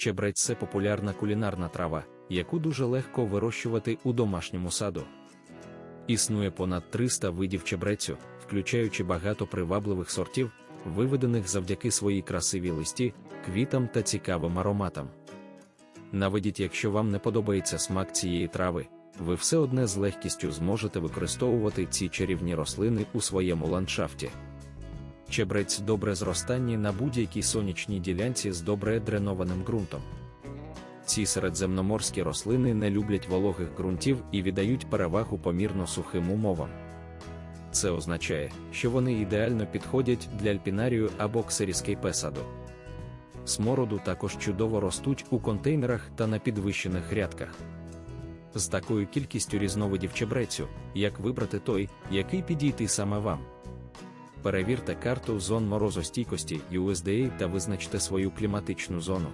Чебрець це популярна кулінарна трава, яку дуже легко вирощувати у домашньому саду. Існує понад 300 видів чебрецю, включаючи багато привабливих сортів, виведених завдяки своїй красивій листі, квітам та цікавим ароматам. Наведіть, якщо вам не подобається смак цієї трави, ви все одне з легкістю зможете використовувати ці чарівні рослини у своєму ландшафті. Чебрець добре зростання на будь-якій сонячній ділянці з добре дренованим ґрунтом. Ці середземноморські рослини не люблять вологих ґрунтів і віддають перевагу помірно сухим умовам. Це означає, що вони ідеально підходять для альпінарію або ксеріскейпе саду. Смороду також чудово ростуть у контейнерах та на підвищених грядках. З такою кількістю різновидів чебрецю, як вибрати той, який підійти саме вам. Перевірте карту зон морозостійкості USDA та визначте свою кліматичну зону.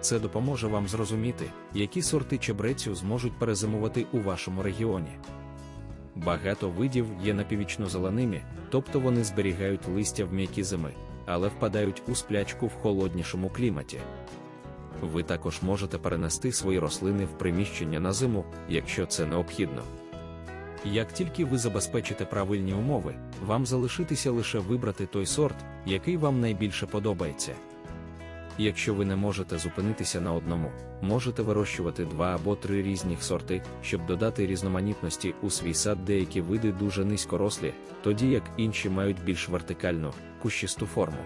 Це допоможе вам зрозуміти, які сорти чебрецю зможуть перезимувати у вашому регіоні. Багато видів є напіввічно-зеленими, тобто вони зберігають листя в м'які зими, але впадають у сплячку в холоднішому кліматі. Ви також можете перенести свої рослини в приміщення на зиму, якщо це необхідно. Як тільки ви забезпечите правильні умови, вам залишитися лише вибрати той сорт, який вам найбільше подобається. Якщо ви не можете зупинитися на одному, можете вирощувати два або три різних сорти, щоб додати різноманітності у свій сад деякі види дуже низькорослі, тоді як інші мають більш вертикальну, кущисту форму.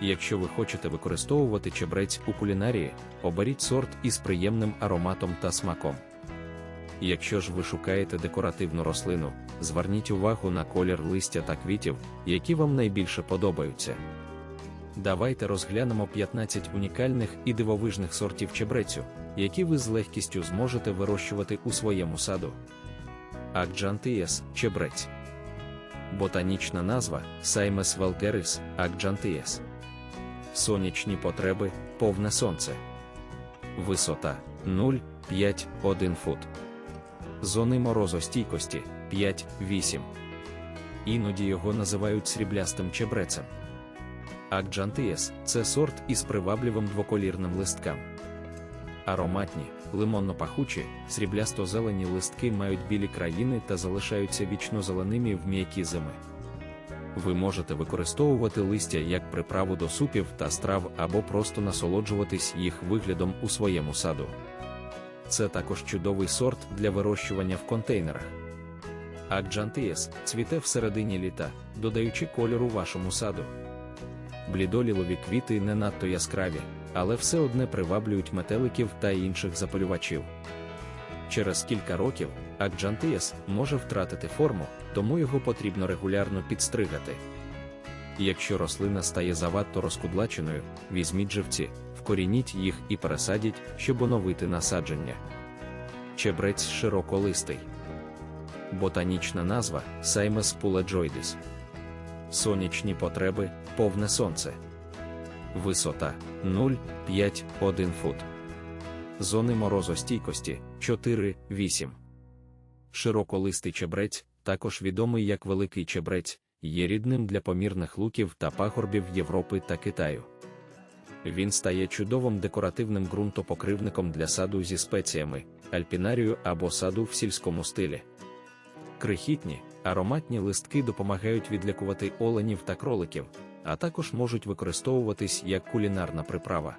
Якщо ви хочете використовувати чебрець у кулінарії, оберіть сорт із приємним ароматом та смаком. Якщо ж ви шукаєте декоративну рослину, зверніть увагу на колір листя та квітів, які вам найбільше подобаються. Давайте розглянемо 15 унікальних і дивовижних сортів чебрецю, які ви з легкістю зможете вирощувати у своєму саду. Акджантієс чебрець. Ботанічна назва Саймес Валтерис Акджантієс. Сонячні потреби повне сонце. Висота 0,5-1 фут. Зони морозостійкості 5-8. Іноді його називають сріблястим чебрецем. Акджантієс це сорт із привабливим двоколірним листкам. Ароматні, лимонно-пахучі, сріблясто-зелені листки мають білі країни та залишаються вічно-зеленими в м'які зими. Ви можете використовувати листя як приправу до супів та страв або просто насолоджуватись їх виглядом у своєму саду. Це також чудовий сорт для вирощування в контейнерах. Акджантієс цвіте всередині літа, додаючи кольору вашому саду. Блідолілові квіти не надто яскраві, але все одне приваблюють метеликів та інших запалювачів. Через кілька років Акджантієс може втратити форму, тому його потрібно регулярно підстригати. Якщо рослина стає завадто розкудлаченою, візьміть живці, вкорініть їх і пересадіть, щоб оновити насадження. Чебрець широколистий. Ботанічна назва Саймес пуледжоїдис. Сонячні потреби повне сонце. Висота 0,5-1 фут. Зони морозостійкості 4-8. Широколистий чебрець, також відомий як великий чебрець, є рідним для помірних луків та пагорбів Європи та Китаю. Він стає чудовим декоративним ґрунтопокривником для саду зі спеціями, альпінарію або саду в сільському стилі. Крихітні, ароматні листки допомагають відлякувати оленів та кроликів, а також можуть використовуватись як кулінарна приправа.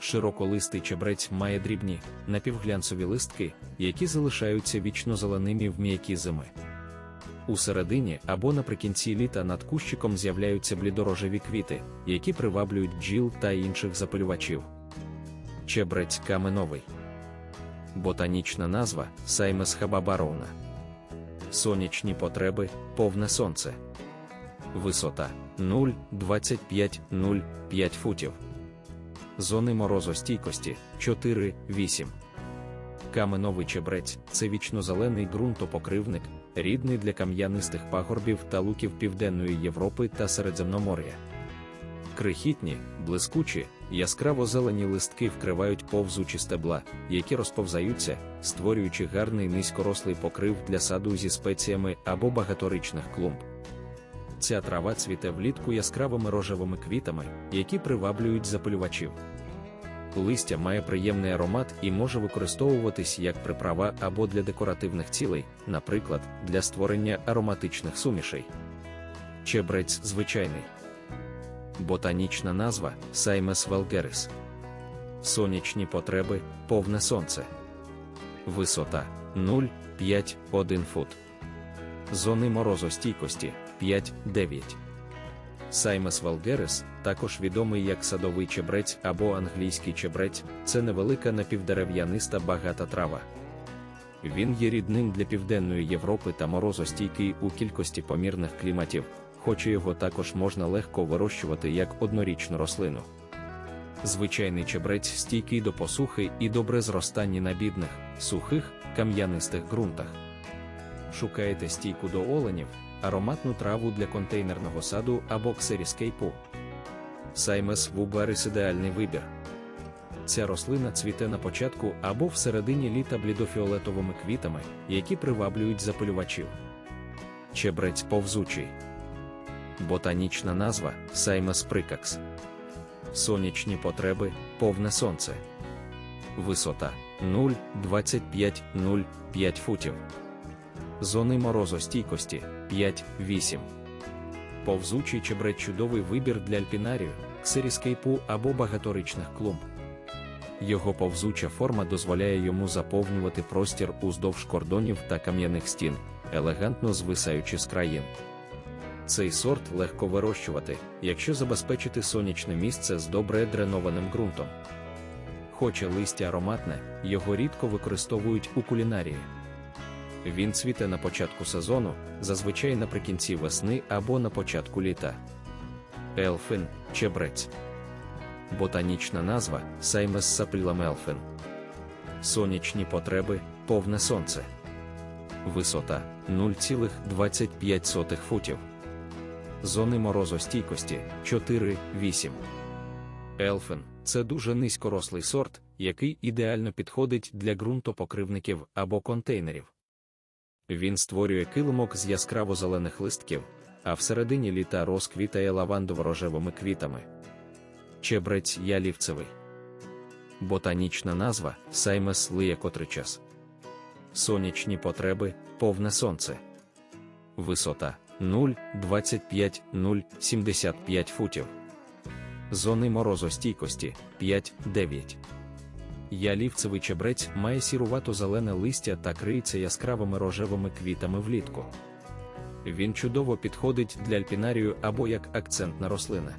Широколистий чебрець має дрібні, напівглянцеві листки, які залишаються вічно зеленими в м'які зими. У середині або наприкінці літа над кущиком з'являються блідорожеві квіти, які приваблюють бджіл та інших запалювачів. Чебрець каменовий. Ботанічна назва Саймес хабабаровна. Сонячні потреби повне сонце. Висота 0,25-0,5 футів. Зони морозостійкості 4-8. Каменовий чебрець це вічнозелений ґрунтопокривник, рідний для кам'янистих пагорбів та луків Південної Європи та Середземномор'я. Крихітні, блискучі, яскраво зелені листки вкривають повзучі стебла, які розповзаються, створюючи гарний низькорослий покрив для саду зі спеціями або багаторічних клумб. Ця трава цвіте влітку яскравими рожевими квітами, які приваблюють запалювачів. Листя має приємний аромат і може використовуватись як приправа або для декоративних цілей, наприклад, для створення ароматичних сумішей. Чебрець звичайний. Ботанічна назва Саймес Велгерис. Сонячні потреби повне сонце. Висота 0,5-1 фут. Зони морозостійкості 5-9. Саймес Валгерес, також відомий як садовий чебрець або англійський чебрець, це невелика напівдерев'яниста багата трава. Він є рідним для Південної Європи та морозостійкий у кількості помірних кліматів, хоча його також можна легко вирощувати як однорічну рослину. Звичайний чебрець стійкий до посухи і добре зростання на бідних, сухих, кам'янистих ґрунтах. Шукаєте стійку до оленів, ароматну траву для контейнерного саду або ксеріскейпу. Саймес вуберис ідеальний вибір. Ця рослина цвіте на початку або всередині літа блідофіолетовими квітами, які приваблюють запилювачів. Чебрець повзучий. Ботанічна назва Саймес прикакс. Сонячні потреби повне сонце. Висота 0,25-0,5 футів. Зони морозостійкості 5-8. Повзучий чебрець чудовий вибір для альпінарію, ксеріскейпу або багаторичних клумб. Його повзуча форма дозволяє йому заповнювати простір уздовж кордонів та кам'яних стін, елегантно звисаючи з країн. Цей сорт легко вирощувати, якщо забезпечити сонячне місце з добре дренованим ґрунтом. Хоча листя ароматне, його рідко використовують у кулінарії. Він цвіте на початку сезону, зазвичай наприкінці весни або на початку літа. Елфин чебрець. Ботанічна назва Саймес сапрілам елфин. Сонячні потреби повне сонце. Висота 0,25 футів. Зони морозостійкості 4-8. Елфен це дуже низькорослий сорт, який ідеально підходить для ґрунтопокривників або контейнерів. Він створює килимок з яскраво зелених листків, а всередині літа розквітає лавандово-рожевими квітами. Чебрець ялівцевий. Ботанічна назва Саймес лиякотричас. Сонячні потреби повне сонце. Висота 0,25-0,75 футів. Зони морозостійкості 5-9. Ялівцевий чебрець має сірувато-зелене листя та криється яскравими рожевими квітами влітку. Він чудово підходить для альпінарію або як акцентна рослина.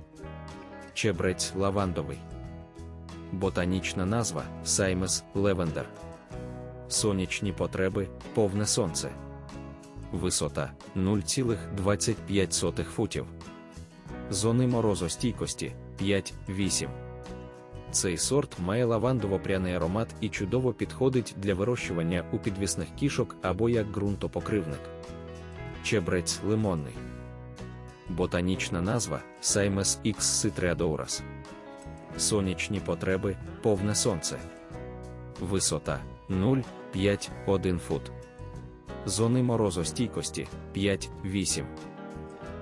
Чебрець лавандовий. Ботанічна назва Саймес левендер. Сонячні потреби повне сонце. Висота 0,25 футів. Зони морозостійкості 5-8. Цей сорт має лавандово-пряний аромат і чудово підходить для вирощування у підвісних кішок або як ґрунтопокривник. Чебрець лимонний. Ботанічна назва Саймес X Citriadoras. Сонячні потреби повне сонце. Висота 0,5-1 фут. Зони морозостійкості 5-8.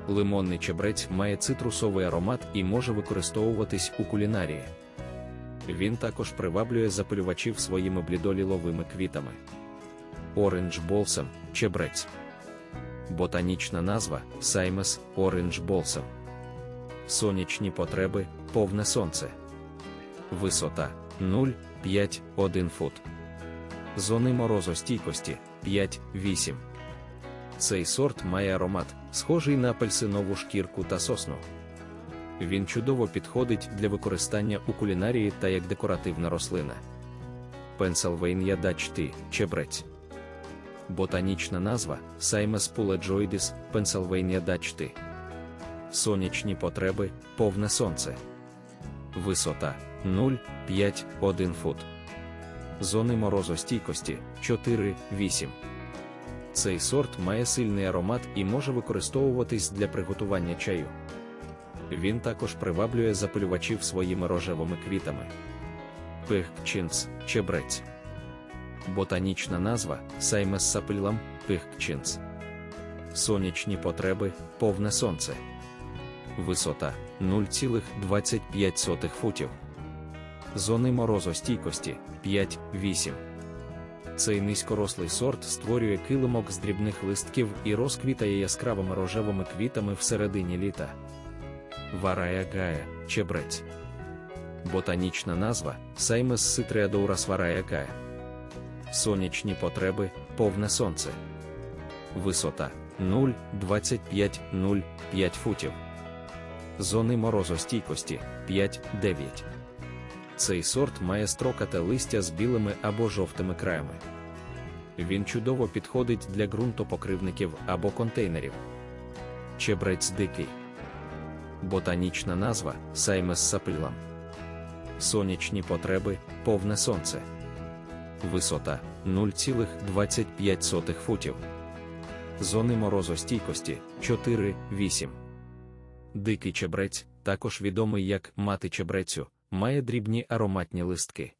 Лимонний чебрець має цитрусовий аромат і може використовуватись у кулінарії. Він також приваблює запилювачів своїми блідоліловими квітами. Orange Balsam – чебрець. Ботанічна назва Саймес Orange Balsam. Сонячні потреби повне сонце. Висота 0,5-1 фут. Зони морозостійкості 5-8. Цей сорт має аромат, схожий на апельсинову шкірку та сосну. Він чудово підходить для використання у кулінарії та як декоративна рослина. Dutch Tea – чебрець. Ботанічна назва pulejoides Pennsylvania Dutch Tea. Сонячні потреби повне сонце. Висота 0,5-1 фут. Зони морозостійкості 4-8. Цей сорт має сильний аромат і може використовуватись для приготування чаю. Він також приваблює запилювачів своїми рожевими квітами. Пихкчинц чебрець. Ботанічна назва Саймес сапилам пихкчинц. Сонячні потреби повне сонце. Висота 0,25 футів. Зони морозостійкості 5-8. Цей низькорослий сорт створює килимок з дрібних листків і розквітає яскравими рожевими квітами всередині літа. Варая гая чебрець. Ботанічна назва Саймес ситриадоурас варая гая. Сонячні потреби повне сонце. Висота 0,25-0,5 футів. Зони морозостійкості 5-9. Цей сорт має строкате листя з білими або жовтими краями. Він чудово підходить для ґрунтопокривників або контейнерів. Чебрець дикий. Ботанічна назва Саймес сапилам. Сонячні потреби повне сонце. Висота 0,25 футів. Зони морозостійкості 4-8. Дикий чебрець, також відомий як мати чебрецю, має дрібні ароматні листки.